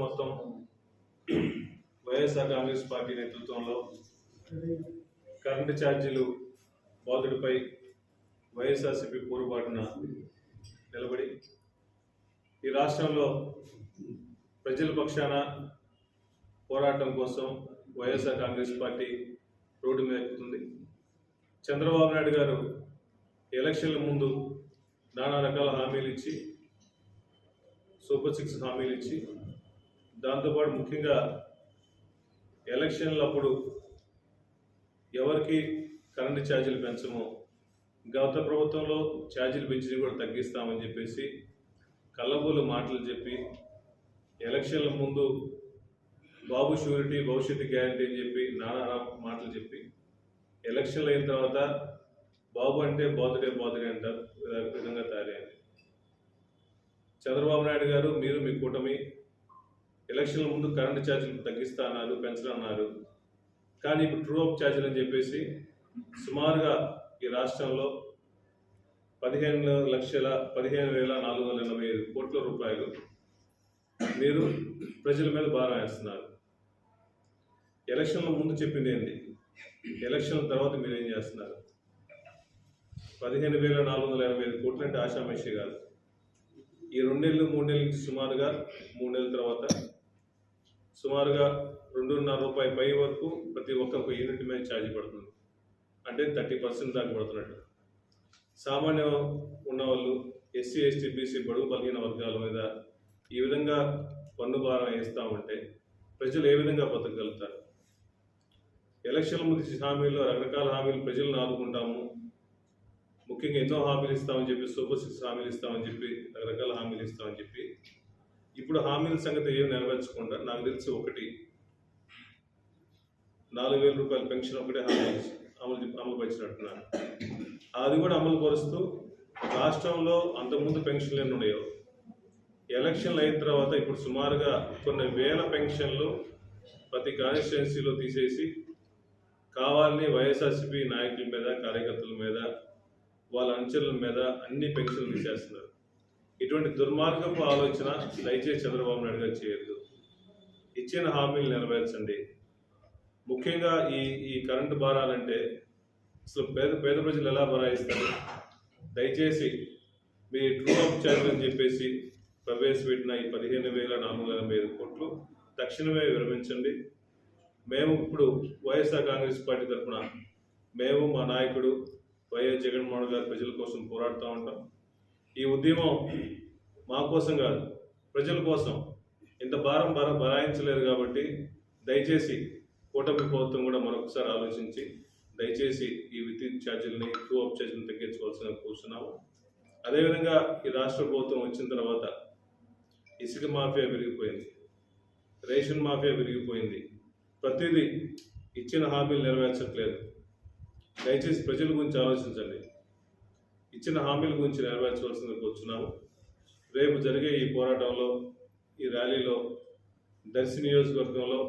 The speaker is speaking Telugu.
మొత్తం వైఎస్ఆర్ కాంగ్రెస్ పార్టీ నేతృత్వంలో కరెంటు ఛార్జీలు బాధుడిపై వైఎస్ఆర్సీపీ పోరుబాటున నిలబడి ఈ రాష్ట్రంలో ప్రజల పక్షాన పోరాటం కోసం వైఎస్ఆర్ కాంగ్రెస్ పార్టీ రోడ్డు మీద ఎక్కుతుంది. చంద్రబాబు నాయుడు గారు ఎలక్షన్ల ముందు నానా రకాల హామీలు ఇచ్చి సూపర్ సిక్స్ హామీలు ఇచ్చి దాంతోపాటు ముఖ్యంగా ఎలక్షన్లప్పుడు ఎవరికి కరెంటు ఛార్జీలు పెంచమో? గత ప్రభుత్వంలో ఛార్జీలు పెంచి కూడా తగ్గిస్తామని చెప్పేసి కళ్ళబోలు మాటలు చెప్పి ఎలక్షన్ల ముందు బాబు షూరిటీ భవిష్యత్తు గ్యారంటీ అని చెప్పి నానా మాటలు చెప్పి ఎలక్షన్లు అయిన తర్వాత బాబు అంటే బాతుడే బాతుడే అంటారు విధంగా తయారైంది. చంద్రబాబు నాయుడు గారు మీరు మీ కూటమి ఎలక్షన్ల ముందు కరెంటు ఛార్జీలు తగ్గిస్తా అన్నారు పెంచనున్నారు కానీ ఇప్పుడు ట్రూ అప్ ఛార్జీలు అని చెప్పేసి సుమారుగా ఈ రాష్ట్రంలో పదిహేను లక్షల పదిహేను వేల నాలుగు వందల ఎనభై ఐదు కోట్ల రూపాయలు మీరు ప్రజల మీద భారం వేస్తున్నారు. ఎలక్షన్ల ముందు చెప్పింది ఏంటి ఎలక్షన్ల తర్వాత మీరు ఏం చేస్తున్నారు? పదిహేను వేల నాలుగు వందల ఎనభై ఐదు కోట్లు అంటే ఆశామేషి కాదు. ఈ రెండేళ్ళు మూడు నెలల నుంచి సుమారుగా మూడు నెలల తర్వాత సుమారుగా రెండున్నర రూపాయల పై వరకు ప్రతి ఒక్క యూనిట్ మీద ఛార్జ్ పడుతుంది. అంటే థర్టీ పర్సెంట్ దాకా పడుతున్నట్టు. సామాన్య ఉన్నవాళ్ళు ఎస్సీ ఎస్టీ బీసీ బడుగు బలిగిన వర్గాల మీద ఈ విధంగా పన్ను భారం వేస్తామంటే ప్రజలు ఏ విధంగా బతకగలుగుతారు? ఎలక్షన్ల ముందు హామీల్లో రకరకాల హామీలు ప్రజలను ఆదుకుంటాము. ముఖ్యంగా ఎన్నో హామీలు ఇస్తామని చెప్పి సూపర్ సిక్స్ హామీలు ఇస్తామని చెప్పి రకరకాల హామీలు ఇస్తామని చెప్పి ఇప్పుడు హామీల సంగతి ఏం నెరవేర్చకుండా నాకు తెలిసి ఒకటి. నాలుగు వేల రూపాయల పెన్షన్ ఒకటే హామీ అమలు అమలు పరిచినట్టున్నారు. అది కూడా అమలు పరుస్తూ రాష్ట్రంలో అంతకుముందు పెన్షన్లు ఎన్ని ఉన్నాయో ఎలక్షన్లు అయిన తర్వాత ఇప్పుడు సుమారుగా కొన్ని వేల పెన్షన్లు ప్రతి కాన్స్టిట్యున్సీలో తీసేసి కావాలని వైఎస్ఆర్సీపీ నాయకుల మీద కార్యకర్తల మీద వాళ్ళ అంచెల మీద అన్ని పెన్షన్లు తీసేస్తున్నారు. ఇటువంటి దుర్మార్గపు ఆలోచన దయచేసి చంద్రబాబు నాయుడు గారు చేయొద్దు. ఇచ్చిన హామీలు నెరవేర్చండి. ముఖ్యంగా ఈ ఈ కరెంటు భారాలంటే అసలు పేద పేద ప్రజలు ఎలా భరాయిస్తారు? దయచేసి మీ ట్రూ అప్ ఛార్జ్ అని చెప్పేసి ప్రవేశపెట్టిన ఈ పదిహేను వేల నాలుగు వందల ఎనభై ఐదు కోట్లు తక్షణమే విరమించండి. మేము ఇప్పుడు వైఎస్ఆర్ కాంగ్రెస్ పార్టీ తరఫున మేము మా నాయకుడు వైఎస్ జగన్మోహన్ గారు ప్రజల కోసం పోరాడుతూ ఉంటాం. ఈ ఉద్యమం మా కోసం కాదు ప్రజల కోసం. ఇంత భారం భర భరాయించలేరు కాబట్టి దయచేసి కూటమి ప్రభుత్వం కూడా మరొకసారి ఆలోచించి దయచేసి ఈ విద్యుత్ ఛార్జీలని టూ అప్ ఛార్జీలను తగ్గించవలసిన కూర్చున్నాము. అదేవిధంగా ఈ రాష్ట్ర ప్రభుత్వం వచ్చిన తర్వాత ఇసుక మాఫియా పెరిగిపోయింది. రేషన్ మాఫియా పెరిగిపోయింది. ప్రతిదీ ఇచ్చిన హామీలు నెరవేర్చట్లేదు. దయచేసి ప్రజల గురించి ఆలోచించండి. ఇచ్చిన హామీల గురించి నెరవేర్చవలసింది కూర్చున్నాము. రేపు జరిగే ఈ పోరాటంలో ఈ ర్యాలీలో దర్శి నియోజకవర్గంలో